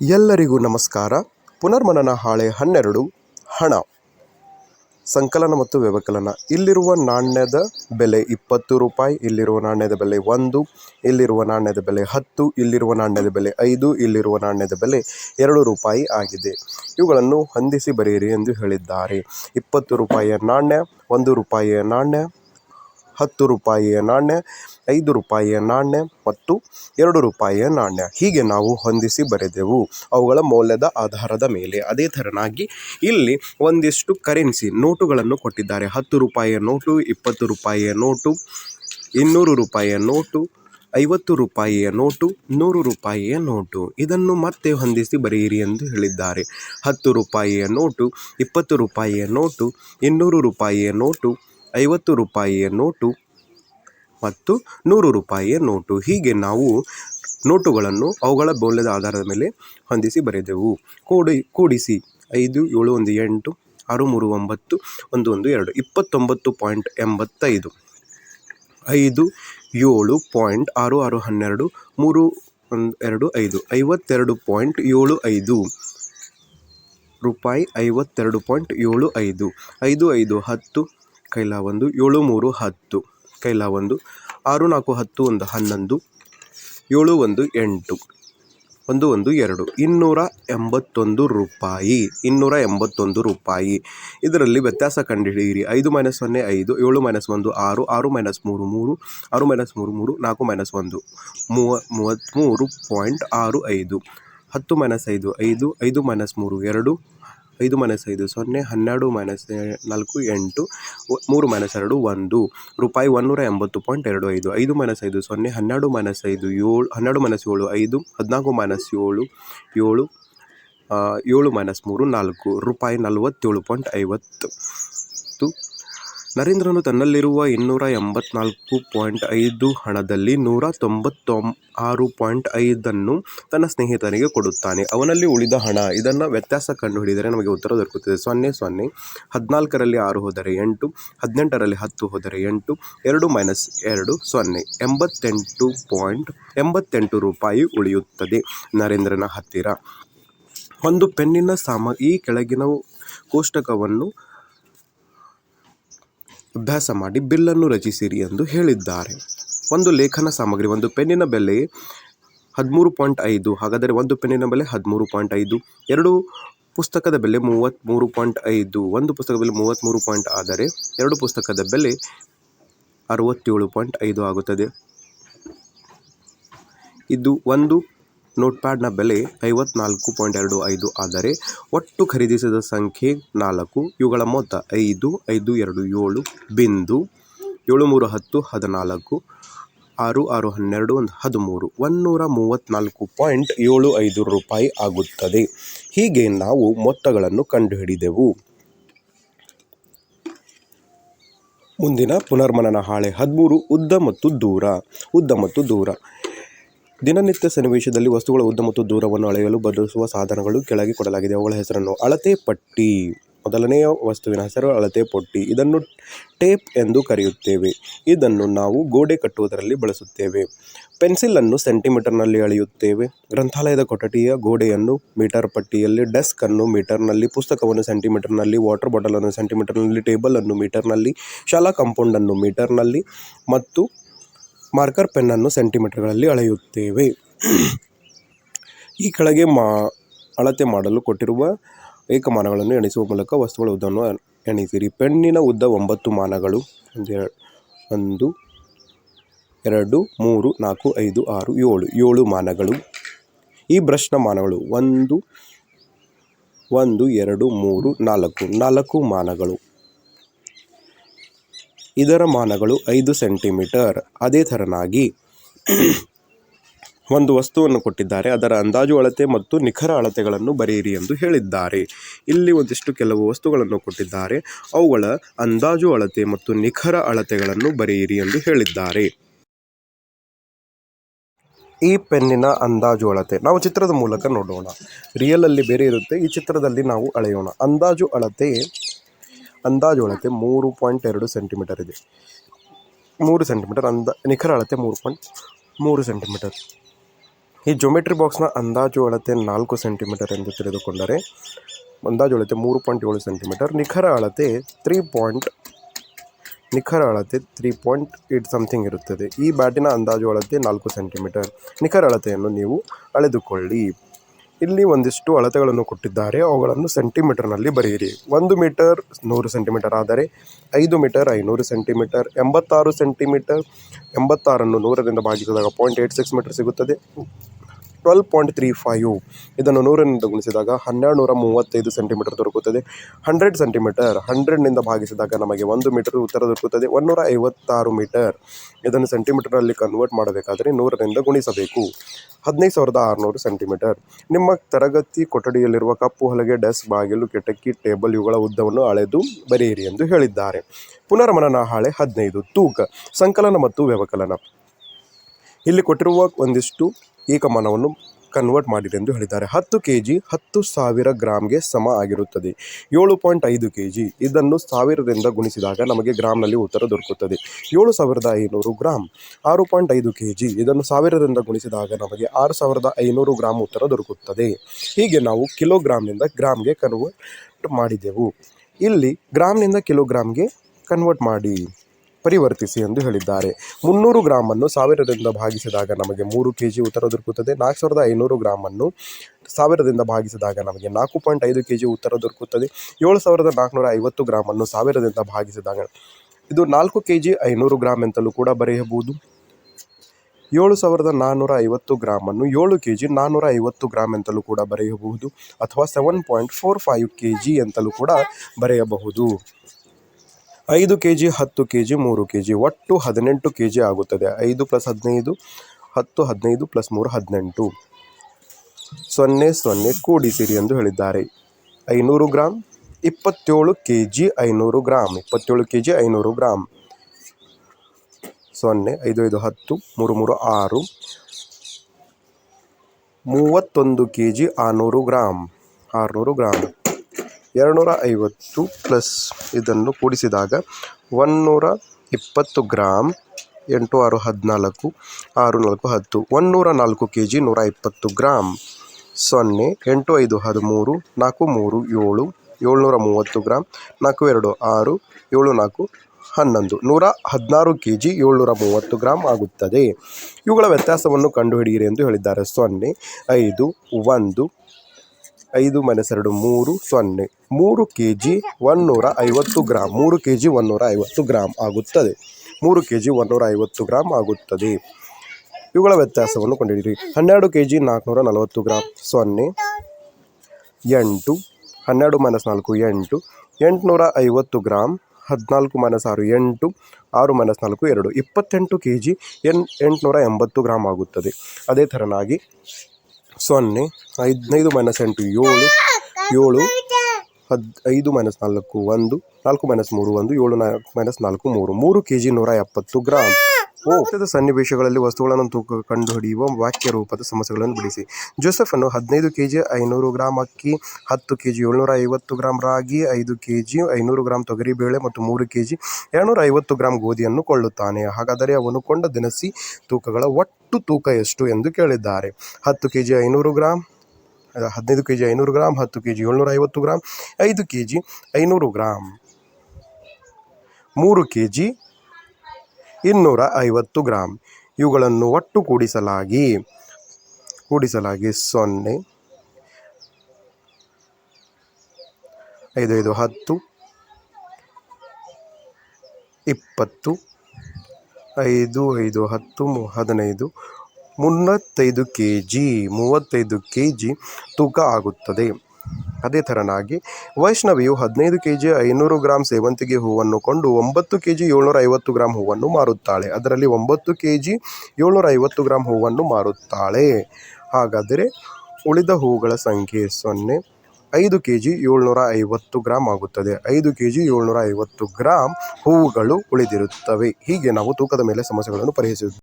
ಎಲ್ಲರಿಗೂ ನಮಸ್ಕಾರ. ಪುನರ್ಮನನ ಹಾಳೆ ಹನ್ನೆರಡು, ಹಣ. ಸಂಕಲನ ಮತ್ತು ವ್ಯವಕಲನ. ಇಲ್ಲಿರುವ ನಾಣ್ಯದ ಬೆಲೆ ಇಪ್ಪತ್ತು ರೂಪಾಯಿ, ಇಲ್ಲಿರುವ ನಾಣ್ಯದ ಬೆಲೆ ಒಂದು, ಇಲ್ಲಿರುವ ನಾಣ್ಯದ ಬೆಲೆ ಹತ್ತು, ಇಲ್ಲಿರುವ ನಾಣ್ಯದ ಬೆಲೆ ಐದು, ಇಲ್ಲಿರುವ ನಾಣ್ಯದ ಬೆಲೆ ಎರಡು ರೂಪಾಯಿ ಆಗಿದೆ. ಇವುಗಳನ್ನು ಹೊಂದಿಸಿ ಬರೆಯಿರಿ ಎಂದು ಹೇಳಿದ್ದಾರೆ. ಇಪ್ಪತ್ತು ರೂಪಾಯಿಯ ನಾಣ್ಯ, ಒಂದು ರೂಪಾಯಿಯ ನಾಣ್ಯ ಹತ್ತು ರೂಪಾಯಿಯ ನಾಣ್ಯ, ಐದು ರೂಪಾಯಿಯ ನಾಣ್ಯ ಮತ್ತು ಎರಡು ರೂಪಾಯಿಯ ನಾಣ್ಯ. ಹೀಗೆ ನಾವು ಹೊಂದಿಸಿ ಬರೆದೆವು. ಅವುಗಳ ಮೌಲ್ಯದ ಆಧಾರದ ಮೇಲೆ ಅದೇ ಥರನಾಗಿ ಇಲ್ಲಿ ಒಂದಿಷ್ಟು ಕರೆನ್ಸಿ ನೋಟುಗಳನ್ನು ಕೊಟ್ಟಿದ್ದಾರೆ. ಹತ್ತು ರೂಪಾಯಿಯ ನೋಟು, ಇಪ್ಪತ್ತು ರೂಪಾಯಿಯ ನೋಟು, ಇನ್ನೂರು ರೂಪಾಯಿಯ ನೋಟು, ಐವತ್ತು ರೂಪಾಯಿಯ ನೋಟು, ನೂರು ರೂಪಾಯಿಯ ನೋಟು. ಇದನ್ನು ಮತ್ತೆ ಹೊಂದಿಸಿ ಬರೆಯಿರಿ ಎಂದು ಹೇಳಿದ್ದಾರೆ. ಹತ್ತು ರೂಪಾಯಿಯ ನೋಟು, ಇಪ್ಪತ್ತು ರೂಪಾಯಿಯ ನೋಟು, ಇನ್ನೂರು ರೂಪಾಯಿಯ ನೋಟು ಐವತ್ತು ರೂಪಾಯಿಯ ನೋಟು ಮತ್ತು ನೂರು ರೂಪಾಯಿಯ ನೋಟು. ಹೀಗೆ ನಾವು ನೋಟುಗಳನ್ನು ಅವುಗಳ ಮೌಲ್ಯದ ಆಧಾರದ ಮೇಲೆ ಹೊಂದಿಸಿ ಬರೆದೆವು. ಕೂಡಿ, ಕೂಡಿಸಿ. ಐದು, ಏಳು, ಒಂದು, ಎಂಟು, ಆರು, ಮೂರು, ಒಂಬತ್ತು, ಒಂದು ಒಂದು, ಎರಡು, ಇಪ್ಪತ್ತೊಂಬತ್ತು ಪಾಯಿಂಟ್ ಎಂಬತ್ತೈದು. ಐದು, ಏಳು, ಪಾಯಿಂಟ್ ಆರು ಆರು, ಹನ್ನೆರಡು, ಮೂರು, ಒಂದು, ಎರಡು, ಐದು, ಐವತ್ತೆರಡು ಪಾಯಿಂಟ್ ಏಳು ಐದು. ರೂಪಾಯಿ ಐವತ್ತೆರಡು ಪಾಯಿಂಟ್ ಏಳು ಐದು. ಐದು ಐದು, ಹತ್ತು ಕೈಲ ಒಂದು ಏಳು ಮೂರು ಹತ್ತು. ಕೈಲ ಒಂದು ಆರು ನಾಲ್ಕು ಹತ್ತು ಒಂದು ಹನ್ನೊಂದು. ಏಳು ಒಂದು ಎಂಟು. ಒಂದು ಒಂದು ಎರಡು. ಇನ್ನೂರ ಎಂಬತ್ತೊಂದು ರೂಪಾಯಿ. ಇನ್ನೂರ ಎಂಬತ್ತೊಂದು ರೂಪಾಯಿ. ಇದರಲ್ಲಿ ವ್ಯತ್ಯಾಸ ಕಂಡುಹಿಡಿಯಿರಿ. ಐದು ಮೈನಸ್ ಸೊನ್ನೆ ಐದು, ಏಳು ಮೈನಸ್ ಒಂದು ಆರು ಆರು ಮೈನಸ್ ಮೂರು ಮೂರು, ಆರು ಮೈನಸ್ ಮೂರು ಮೂರು, ನಾಲ್ಕು ಮೈನಸ್ ಒಂದು. ಮೂವ ಮೂವತ್ತ್ಮೂರು ಪಾಯಿಂಟ್ ಆರು ಐದು. ಹತ್ತು ಮೈನಸ್ ಐದು ಐದು ಐದು ಮೈನಸ್ ಮೂರು ಎರಡು. ಐದು ಮೈನಸ್ ಐದು ಸೊನ್ನೆ, ಹನ್ನೆರಡು ಮೈನಸ್ ನಾಲ್ಕು, ಎಂಟು, ಮೂರು ಮೈನಸ್ ಎರಡು, ಒಂದು. ರೂಪಾಯಿ ಒನ್ನೂರ ಎಂಬತ್ತು ಪಾಯಿಂಟ್ ಎರಡು ಐದು. ಐದು ಮೈನಸ್ ಐದು ಸೊನ್ನೆ, ಹನ್ನೆರಡು ಮೈನಸ್ ಐದು, ಏಳು, ಹನ್ನೆರಡು ಮೈನಸ್ ಏಳು, ಐದು, ಹದಿನಾಲ್ಕು ಮೈನಸ್ ಏಳು ಏಳು ಏಳು ಮೈನಸ್ ಮೂರು, ನಾಲ್ಕು. ರೂಪಾಯಿ ನಲವತ್ತೇಳು ಪಾಯಿಂಟ್ ಐವತ್ತು. ನರೇಂದ್ರನು ತನ್ನಲ್ಲಿರುವ ಇನ್ನೂರ ಎಂಬತ್ನಾಲ್ಕು ಪಾಯಿಂಟ್ ಐದು ಹಣದಲ್ಲಿ ನೂರ ತೊಂಬತ್ತೊಂ ಆರು ಪಾಯಿಂಟ್ ಐದನ್ನು ತನ್ನ ಸ್ನೇಹಿತನಿಗೆ ಕೊಡುತ್ತಾನೆ. ಅವನಲ್ಲಿ ಉಳಿದ ಹಣ, ಇದನ್ನು ವ್ಯತ್ಯಾಸ ಕಂಡುಹಿಡಿದರೆ ನಮಗೆ ಉತ್ತರ ದೊರಕುತ್ತದೆ. ಸೊನ್ನೆ ಸೊನ್ನೆ, ಹದಿನಾಲ್ಕರಲ್ಲಿ ಆರು ಹೋದರೆ ಎಂಟು, ಹದಿನೆಂಟರಲ್ಲಿ ಹತ್ತು ಹೋದರೆ ಎಂಟು, ಎರಡು ಮೈನಸ್ ಎರಡು ಸೊನ್ನೆ, ಎಂಬತ್ತೆಂಟು ಪಾಯಿಂಟ್, ಎಂಬತ್ತೆಂಟು ರೂಪಾಯಿ ಉಳಿಯುತ್ತದೆ ನರೇಂದ್ರನ ಹತ್ತಿರ. ಒಂದು ಪೆನ್ನಿನ ಸಾಮ, ಈ ಕೆಳಗಿನ ಕೋಷ್ಟಕವನ್ನು ಅಭ್ಯಾಸ ಮಾಡಿ ಬಿಲ್ಲನ್ನು ರಚಿಸಿರಿ ಎಂದು ಹೇಳಿದ್ದಾರೆ. ಒಂದು ಲೇಖನ ಸಾಮಗ್ರಿ, ಒಂದು ಪೆನ್ನಿನ ಬೆಲೆ ಹದಿಮೂರು ಪಾಯಿಂಟ್ ಐದು, ಹಾಗಾದರೆ ಒಂದು ಪೆನ್ನಿನ ಬೆಲೆ ಹದಿಮೂರು ಪಾಯಿಂಟ್ ಐದು, ಎರಡು ಪುಸ್ತಕದ ಬೆಲೆ ಮೂವತ್ತ್ಮೂರು ಪಾಯಿಂಟ್ ಐದು, ಒಂದು ಪುಸ್ತಕದ ಬೆಲೆ ಮೂವತ್ತ್ಮೂರು ಪಾಯಿಂಟ್ ಆದರೆ ಎರಡು ಪುಸ್ತಕದ ಬೆಲೆ ಅರವತ್ತೇಳು ಪಾಯಿಂಟ್ ಐದು ಆಗುತ್ತದೆ. ಇದು ಒಂದು ನೋಟ್ಪ್ಯಾಡ್ನ ಬೆಲೆ ಐವತ್ನಾಲ್ಕು ಪಾಯಿಂಟ್ ಎರಡು ಐದು ಆದರೆ ಒಟ್ಟು ಖರೀದಿಸಿದ ಸಂಖ್ಯೆ ನಾಲ್ಕು. ಇವುಗಳ ಮೊತ್ತ ಐದು ಐದು, ಎರಡು, ಏಳು, ಬಿಂದು ಏಳು ಮೂರು ಹತ್ತು, ಹದಿನಾಲ್ಕು, ಆರು ಆರು, ಹನ್ನೆರಡು, ಒಂದು, ಹದಿಮೂರು, ಒಂದುನೂರ ಮೂವತ್ತ್ನಾಲ್ಕು ಪಾಯಿಂಟ್ ಏಳು ಐದು ರೂಪಾಯಿ ಆಗುತ್ತದೆ. ಹೀಗೆ ನಾವು ಮೊತ್ತಗಳನ್ನು ಕಂಡುಹಿಡಿದೆವು. ಮುಂದಿನ ಪುನರ್ಮನನ ಹಾಳೆ ಹದಿಮೂರು, ಉದ್ದ ಮತ್ತು ದೂರ. ಉದ್ದ ಮತ್ತು ದೂರ. ದಿನನಿತ್ಯ ಸನ್ನಿವೇಶದಲ್ಲಿ ವಸ್ತುಗಳ ಉದ್ದ ಮತ್ತು ದೂರವನ್ನು ಅಳೆಯಲು ಬಳಸುವ ಸಾಧನಗಳು ಕೆಳಗೆ ಕೊಡಲಾಗಿದೆ. ಅವುಗಳ ಹೆಸರನ್ನು ಅಳತೆ ಪಟ್ಟಿ. ಮೊದಲನೆಯ ವಸ್ತುವಿನ ಹೆಸರು ಅಳತೆ ಪಟ್ಟಿ. ಇದನ್ನು ಟೇಪ್ ಎಂದು ಕರೆಯುತ್ತೇವೆ. ಇದನ್ನು ನಾವು ಗೋಡೆ ಕಟ್ಟುವುದರಲ್ಲಿ ಬಳಸುತ್ತೇವೆ. ಪೆನ್ಸಿಲನ್ನು ಸೆಂಟಿಮೀಟರ್ನಲ್ಲಿ ಅಳೆಯುತ್ತೇವೆ. ಗ್ರಂಥಾಲಯದ ಕೊಠಡಿಯ ಗೋಡೆಯನ್ನು ಮೀಟರ್ ಪಟ್ಟಿಯಲ್ಲಿ, ಡೆಸ್ಕ್ ಅನ್ನು ಮೀಟರ್ನಲ್ಲಿ, ಪುಸ್ತಕವನ್ನು ಸೆಂಟಿಮೀಟರ್ನಲ್ಲಿ, ವಾಟರ್ ಬಾಟಲನ್ನು ಸೆಂಟಿಮೀಟರ್ನಲ್ಲಿ ಟೇಬಲನ್ನು ಮೀಟರ್ನಲ್ಲಿ, ಶಾಲಾ ಕಾಂಪೌಂಡನ್ನು ಮೀಟರ್ನಲ್ಲಿ ಮತ್ತು ಮಾರ್ಕರ್ ಪೆನ್ನನ್ನು ಸೆಂಟಿಮೀಟರ್ಗಳಲ್ಲಿ ಅಳೆಯುತ್ತೇವೆ. ಈ ಕೆಳಗೆ ಮಾ, ಅಳತೆ ಮಾಡಲು ಕೊಟ್ಟಿರುವ ಏಕಮಾನಗಳನ್ನು ಎಣಿಸುವ ಮೂಲಕ ವಸ್ತುಗಳ ಉದ್ದವನ್ನು ಎಣಿಸಿರಿ. ಪೆನ್ನಿನ ಉದ್ದ ಒಂಬತ್ತು ಮಾನಗಳು, ಒಂದು ಒಂದು, ಎರಡು, ಮೂರು, ನಾಲ್ಕು, ಐದು, ಆರು, ಏಳು ಏಳು ಮಾನಗಳು. ಈ ಬ್ರಷ್ನ ಮಾನಗಳು ಒಂದು ಒಂದು, ಎರಡು, ಮೂರು, ನಾಲ್ಕು ನಾಲ್ಕು ಮಾನಗಳು. ಇದರ ಮಾನಗಳು ಐದು ಸೆಂಟಿಮೀಟರ್. ಅದೇ ಥರನಾಗಿ ಒಂದು ವಸ್ತುವನ್ನು ಕೊಟ್ಟಿದ್ದಾರೆ. ಅದರ ಅಂದಾಜು ಅಳತೆ ಮತ್ತು ನಿಖರ ಅಳತೆಗಳನ್ನು ಬರೆಯಿರಿ ಎಂದು ಹೇಳಿದ್ದಾರೆ. ಇಲ್ಲಿ ಒಂದಿಷ್ಟು ಕೆಲವು ವಸ್ತುಗಳನ್ನು ಕೊಟ್ಟಿದ್ದಾರೆ. ಅವುಗಳ ಅಂದಾಜು ಅಳತೆ ಮತ್ತು ನಿಖರ ಅಳತೆಗಳನ್ನು ಬರೆಯಿರಿ ಎಂದು ಹೇಳಿದ್ದಾರೆ. ಈ ಪೆನ್ನಿನ ಅಂದಾಜು ಅಳತೆ. ನಾವು ಚಿತ್ರದ ಮೂಲಕ ನೋಡೋಣ. ರಿಯಲಲ್ಲಿ ಬೇರೆ ಇರುತ್ತೆ. ಈ ಚಿತ್ರದಲ್ಲಿ ನಾವು ಅಳೆಯೋಣ. ಅಂದಾಜು ಅಳತೆ ಅಂದಾಜು ಅಳತೆ ಮೂರು ಪಾಯಿಂಟ್ ಎರಡು ಸೆಂಟಿಮೀಟರ್ ಇದೆ. ಮೂರು ಸೆಂಟಿಮೀಟರ್ ಅಂದ, ನಿಖರ ಅಳತೆ ಮೂರು ಪಾಯಿಂಟ್ ಮೂರು ಸೆಂಟಿಮೀಟರ್. ಈ ಜೊಮೆಟ್ರಿ ಬಾಕ್ಸ್ನ ಅಂದಾಜು ಅಳತೆ ನಾಲ್ಕು ಸೆಂಟಿಮೀಟರ್ ಎಂದು ತಿಳಿದುಕೊಂಡರೆ ಅಂದಾಜು ಅಳತೆ ಮೂರು ಪಾಯಿಂಟ್ ಏಳು ಸೆಂಟಿಮೀಟರ್, ನಿಖರ ಅಳತೆ ತ್ರೀ ಪಾಯಿಂಟ್ ನಿಖರ ಅಳತೆ ತ್ರೀ ಪಾಯಿಂಟ್ ಏಟ್ ಸಮಥಿಂಗ್ ಇರುತ್ತದೆ. ಈ ಬ್ಯಾಟಿನ ಅಂದಾಜು ಅಳತೆ ನಾಲ್ಕು ಸೆಂಟಿಮೀಟರ್. ನಿಖರ ಅಳತೆಯನ್ನು ನೀವು ಅಳೆದುಕೊಳ್ಳಿ. ಇಲ್ಲಿ ಒಂದಿಷ್ಟು ಅಳತೆಗಳನ್ನು ಕೊಟ್ಟಿದ್ದಾರೆ. ಅವುಗಳನ್ನು ಸೆಂಟಿಮೀಟರ್ನಲ್ಲಿ ಬರೆಯಿರಿ. ಒಂದು ಮೀಟರ್ ನೂರು ಸೆಂಟಿಮೀಟರ್ ಆದರೆ ಐದು ಮೀಟರ್ ಐನೂರು ಸೆಂಟಿಮೀಟರ್, ಎಂಬತ್ತಾರು ಸೆಂಟಿಮೀಟರ್, ಎಂಬತ್ತಾರನ್ನು ನೂರರಿಂದ ಭಾಗಿಸಿದಾಗ ಪಾಯಿಂಟ್ ಏಯ್ಟ್ ಸಿಕ್ಸ್ ಮೀಟರ್ ಸಿಗುತ್ತದೆ. ಟ್ವೆಲ್ ಪಾಯಿಂಟ್ ತ್ರೀ ಫೈವ್ ಇದನ್ನು ನೂರರಿಂದ ಗುಣಿಸಿದಾಗ ಹನ್ನೆರಡು ನೂರ ಮೂವತ್ತೈದು ಸೆಂಟಿಮೀಟರ್ ದೊರಕುತ್ತದೆ ಹಂಡ್ರೆಡ್ ಸೆಂಟಿಮೀಟರ್ ಹಂಡ್ರೆಡ್ನಿಂದ ಭಾಗಿಸಿದಾಗ ನಮಗೆ ಒಂದು ಮೀಟರ್ ಉತ್ತರ ದೊರಕುತ್ತದೆ. ಒಂದೂರ ಐವತ್ತಾರು ಮೀಟರ್ ಇದನ್ನು ಸೆಂಟಿಮೀಟರಲ್ಲಿ ಕನ್ವರ್ಟ್ ಮಾಡಬೇಕಾದರೆ ನೂರರಿಂದ ಗುಣಿಸಬೇಕು. ಹದಿನೈದು ಸಾವಿರದ ಆರುನೂರು ಸೆಂಟಿಮೀಟರ್ ನಿಮ್ಮ ತರಗತಿ ಕೊಠಡಿಯಲ್ಲಿರುವ ಕಪ್ಪು ಹಲಗೆ ಡೆಸ್ಕ್ ಬಾಗಿಲು, ಕಿಟಕಿ ಟೇಬಲ್ ಇವುಗಳ ಉದ್ದವನ್ನು ಅಳೆದು ಬರೆಯಿರಿ ಎಂದು ಹೇಳಿದ್ದಾರೆ. ಪುನರ್ಮನನ ಹಾಳೆ ಹದಿನೈದು. ತೂಕ, ಸಂಕಲನ ಮತ್ತು ವ್ಯವಕಲನ. ಇಲ್ಲಿ ಕೊಟ್ಟಿರುವ ಒಂದಿಷ್ಟು ಏಕಮಾನವನ್ನು ಕನ್ವರ್ಟ್ ಮಾಡಿದೆ ಎಂದು ಹೇಳಿದ್ದಾರೆ. ಹತ್ತು ಕೆ ಜಿ ಹತ್ತು ಸಾವಿರ ಗ್ರಾಮ್ಗೆ ಸಮ ಆಗಿರುತ್ತದೆ. ಏಳು ಪಾಯಿಂಟ್ ಐದು ಕೆ ಜಿ ಇದನ್ನು ಸಾವಿರದಿಂದ ಗುಣಿಸಿದಾಗ ನಮಗೆ ಗ್ರಾಮ್ನಲ್ಲಿ ಉತ್ತರ ದೊರಕುತ್ತದೆ. ಏಳು ಸಾವಿರದ ಐನೂರು ಗ್ರಾಮ್ ಆರು ಪಾಯಿಂಟ್ ಐದು ಕೆ ಜಿ ಇದನ್ನು ಸಾವಿರದಿಂದ ಗುಣಿಸಿದಾಗ ನಮಗೆ ಆರು ಸಾವಿರದ ಐನೂರು ಗ್ರಾಮ್ ಉತ್ತರ ದೊರಕುತ್ತದೆ. ಹೀಗೆ ನಾವು ಕಿಲೋಗ್ರಾಮ್ನಿಂದ ಗ್ರಾಮ್ಗೆ ಕನ್ವರ್ಟ್ ಮಾಡಿದೆವು. ಇಲ್ಲಿ ಗ್ರಾಮ್ನಿಂದ ಕಿಲೋಗ್ರಾಮ್ಗೆ ಕನ್ವರ್ಟ್ ಮಾಡಿ. ಪರಿವರ್ತಿಸಿ ಎಂದು ಹೇಳಿದ್ದಾರೆ. ಮುನ್ನೂರು ಗ್ರಾಮನ್ನು ಸಾವಿರದಿಂದ ಭಾಗಿಸಿದಾಗ ನಮಗೆ ಮೂರು ಕೆ ಜಿ ಉತ್ತರ ದೊರಕುತ್ತದೆ. ನಾಲ್ಕು ಸಾವಿರದ ಐನೂರು ಗ್ರಾಮನ್ನು ಸಾವಿರದಿಂದ ಭಾಗಿಸಿದಾಗ ನಮಗೆ ನಾಲ್ಕು ಪಾಯಿಂಟ್ ಐದು ಕೆ ಜಿ ಉತ್ತರ ದೊರಕುತ್ತದೆ. ಏಳು ಸಾವಿರದ ನಾಲ್ಕುನೂರ ಐವತ್ತು ಗ್ರಾಮನ್ನು ಸಾವಿರದಿಂದ ಭಾಗಿಸಿದಾಗ ಇದು ನಾಲ್ಕು ಕೆ ಜಿ ಐನೂರು ಗ್ರಾಮ್ ಎಂತಲೂ ಕೂಡ ಬರೆಯಬಹುದು. ಏಳು ಸಾವಿರದ ನಾನ್ನೂರ ಐವತ್ತು ಗ್ರಾಮನ್ನು ಏಳು ಕೆ ಜಿ ನಾನ್ನೂರ ಐವತ್ತು ಗ್ರಾಮ್ ಎಂತಲೂ ಕೂಡ ಬರೆಯಬಹುದು. ಅಥವಾ seven point four five K G ಎಂತಲೂ ಕೂಡ ಬರೆಯಬಹುದು. ಐದು ಕೆ ಜಿ ಹತ್ತು ಕೆ ಜಿ ಮೂರು ಕೆ ಜಿ ಒಟ್ಟು ಹದಿನೆಂಟು ಕೆ ಜಿ ಆಗುತ್ತದೆ. ಐದು ಪ್ಲಸ್ ಹದಿನೈದು, ಹತ್ತು, ಹದಿನೈದು ಪ್ಲಸ್ ಮೂರು, ಹದಿನೆಂಟು. ಸೊನ್ನೆ ಸೊನ್ನೆ ಕೂಡಿಸಿರಿ ಎಂದು ಹೇಳಿದ್ದಾರೆ. ಐನೂರು ಗ್ರಾಮ್ ಇಪ್ಪತ್ತೇಳು ಕೆ ಜಿ ಐನೂರು ಗ್ರಾಮ್ ಇಪ್ಪತ್ತೇಳು ಕೆ ಜಿ ಐನೂರು ಗ್ರಾಮ್ ಸೊನ್ನೆ, ಐದು ಐದು, ಹತ್ತು, ಮೂರು ಮೂರು, ಆರು. ಮೂವತ್ತೊಂದು ಕೆ ಜಿ ಆರುನೂರು ಗ್ರಾಮ್ ಆರುನೂರು ಗ್ರಾಮ್ ಎರಡುನೂರ ಐವತ್ತು ಪ್ಲಸ್ ಇದನ್ನು ಕೂಡಿಸಿದಾಗ ಒನ್ನೂರ ಇಪ್ಪತ್ತು ಗ್ರಾಮ್ ಎಂಟು ಆರು ಹದಿನಾಲ್ಕು ಆರು ನಾಲ್ಕು ಹತ್ತು ಒಂದುನೂರ ನಾಲ್ಕು ಕೆ ಜಿ ನೂರ ಇಪ್ಪತ್ತು ಗ್ರಾಮ್ ಸೊನ್ನೆ ಎಂಟು ಐದು ಹದಿಮೂರು ನಾಲ್ಕು ಮೂರು ಏಳು ಏಳ್ನೂರ ಮೂವತ್ತು ಗ್ರಾಮ್ ನಾಲ್ಕು ಎರಡು ಆರು ಏಳು ನಾಲ್ಕು ಹನ್ನೊಂದು ನೂರ ಹದಿನಾರು ಕೆ ಜಿ ಏಳ್ನೂರ ಮೂವತ್ತು ಗ್ರಾಮ್ ಆಗುತ್ತದೆ. ಇವುಗಳ ವ್ಯತ್ಯಾಸವನ್ನು ಕಂಡುಹಿಡಿಯಿರಿ ಎಂದು ಹೇಳಿದ್ದಾರೆ. ಸೊನ್ನೆ, ಐದು, ಒಂದು ಐದು ಮೈನಸ್ ಎರಡು ಮೂರು ಸೊನ್ನೆ. ಮೂರು ಕೆ ಜಿ ಒನ್ನೂರ ಐವತ್ತು ಗ್ರಾಮ್ ಮೂರು ಕೆ ಜಿ ಒನ್ನೂರ ಐವತ್ತು ಗ್ರಾಮ್ ಆಗುತ್ತದೆ. ಮೂರು ಕೆ ಜಿ ಒನ್ನೂರ ಐವತ್ತು ಗ್ರಾಮ್ ಆಗುತ್ತದೆ. ಇವುಗಳ ವ್ಯತ್ಯಾಸವನ್ನು ಕಂಡುಹಿಡಿಯಿರಿ. ಹನ್ನೆರಡು ಕೆ ಜಿ ನಾಲ್ಕುನೂರ ನಲವತ್ತು ಗ್ರಾಮ್ ಸೊನ್ನೆ. ಎಂಟು. ಹನ್ನೆರಡು ಮೈನಸ್ ನಾಲ್ಕು, ಎಂಟು. ಎಂಟುನೂರ ಐವತ್ತು ಗ್ರಾಮ್ ಹದಿನಾಲ್ಕು ಮೈನಸ್ ಆರು, ಎಂಟು. ಆರು ಮೈನಸ್ ನಾಲ್ಕು, ಎರಡು. ಇಪ್ಪತ್ತೆಂಟು ಕೆ ಜಿ ಎನ್ ಎಂಟುನೂರ ಎಂಬತ್ತು ಗ್ರಾಮ್ ಆಗುತ್ತದೆ. ಅದೇ ಥರನಾಗಿ ಸೊನ್ನೆ, ಹದಿನೈದು ಮೈನಸ್ ಎಂಟು, ಏಳು ಏಳು, ಹದ್, ಐದು ಮೈನಸ್ ನಾಲ್ಕು, ಒಂದು, ನಾಲ್ಕು ಮೈನಸ್ ಮೂರು, ಒಂದು, ಏಳು ನಾಲ್ಕು ಮೈನಸ್ ನಾಲ್ಕು ಮೂರು ಮೂರು ಕೆ ಜಿ ನೂರ ಎಪ್ಪತ್ತು ಗ್ರಾಮ್ ಓಟದ ಸನ್ನಿವೇಶಗಳಲ್ಲಿ ವಸ್ತುಗಳನ್ನು ತೂಕ ಕಂಡುಹಿಡಿಯುವ ವಾಕ್ಯ ರೂಪದ ಸಮಸ್ಯೆಗಳನ್ನು ಬಿಡಿಸಿ. ಜೋಸೆಫನ್ನು ಹದಿನೈದು ಕೆ ಜಿ ಐನೂರು ಗ್ರಾಮ್ ಅಕ್ಕಿ, ಹತ್ತು ಕೆ ಜಿ ಏಳ್ನೂರ ಐವತ್ತು ಗ್ರಾಮ್ ರಾಗಿ, ಐದು ಕೆ ಜಿ ಐನೂರು ಗ್ರಾಮ್ ತೊಗರಿಬೇಳೆ ಮತ್ತು ಮೂರು ಕೆ ಜಿ ಎರಡುನೂರ ಐವತ್ತು ಗ್ರಾಮ್ ಗೋಧಿಯನ್ನು ಕೊಳ್ಳುತ್ತಾನೆ. ಹಾಗಾದರೆ ಅವನು ಕೊಂಡ ದಿನಸಿ ತೂಕಗಳ ಒಟ್ಟು ತೂಕ ಎಷ್ಟು ಎಂದು ಕೇಳಿದ್ದಾರೆ. ಹತ್ತು ಕೆ ಜಿ ಐನೂರು ಗ್ರಾಮ್ ಹದಿನೈದು ಕೆ ಜಿ ಐನೂರು ಗ್ರಾಮ್ ಹತ್ತು ಕೆ ಜಿ ಏಳ್ನೂರ ಐವತ್ತು ಗ್ರಾಮ್ ಐದು ಕೆ ಜಿ ಐನೂರು ಗ್ರಾಮ್ ಮೂರು ಕೆ ಜಿ ಇನ್ನೂರ ಐವತ್ತು ಗ್ರಾಮ್ ಇವುಗಳನ್ನು ಒಟ್ಟು ಕೂಡಿಸಲಾಗಿ ಕೂಡಿಸಲಾಗಿ ಸೊನ್ನೆ ಐದು ಐದು ಹತ್ತು, ಇಪ್ಪತ್ತು, ಐದು ಐದು, ಹತ್ತು ಹದಿನೈದು ಮೂವತ್ತೈದು ಕೆ ಜಿ ಮೂವತ್ತೈದು ಕೆ ಜಿ ತೂಕ ಆಗುತ್ತದೆ. ಅದೇ ಥರನಾಗಿ ವೈಷ್ಣವಿಯು ಹದಿನೈದು ಕೆ ಜಿ ಐನೂರು ಗ್ರಾಮ್ ಸೇವಂತಿಗೆ ಹೂವನ್ನು ಕೊಂಡು ಒಂಬತ್ತು ಕೆ ಜಿ ಏಳ್ನೂರ ಐವತ್ತು ಗ್ರಾಮ್ ಹೂವನ್ನು ಮಾರುತ್ತಾಳೆ. ಅದರಲ್ಲಿ ಒಂಬತ್ತು ಕೆ ಜಿ ಏಳ್ನೂರ ಐವತ್ತು ಗ್ರಾಮ್ ಹೂವನ್ನು ಮಾರುತ್ತಾಳೆ. ಹಾಗಾದರೆ ಉಳಿದ ಹೂಗಳ ಸಂಖ್ಯೆ ಸೊನ್ನೆ. ಐದು ಕೆ ಜಿ ಏಳ್ನೂರ ಐವತ್ತು ಗ್ರಾಮ್ ಆಗುತ್ತದೆ. ಐದು ಕೆ ಜಿ ಏಳ್ನೂರ ಐವತ್ತು ಗ್ರಾಮ್ ಹೂವುಗಳು ಉಳಿದಿರುತ್ತವೆ. ಹೀಗೆ ನಾವು ತೂಕದ ಮೇಲೆ ಸಮಸ್ಯೆಗಳನ್ನು ಪರಿಹರಿಸಿದ್ದೇವೆ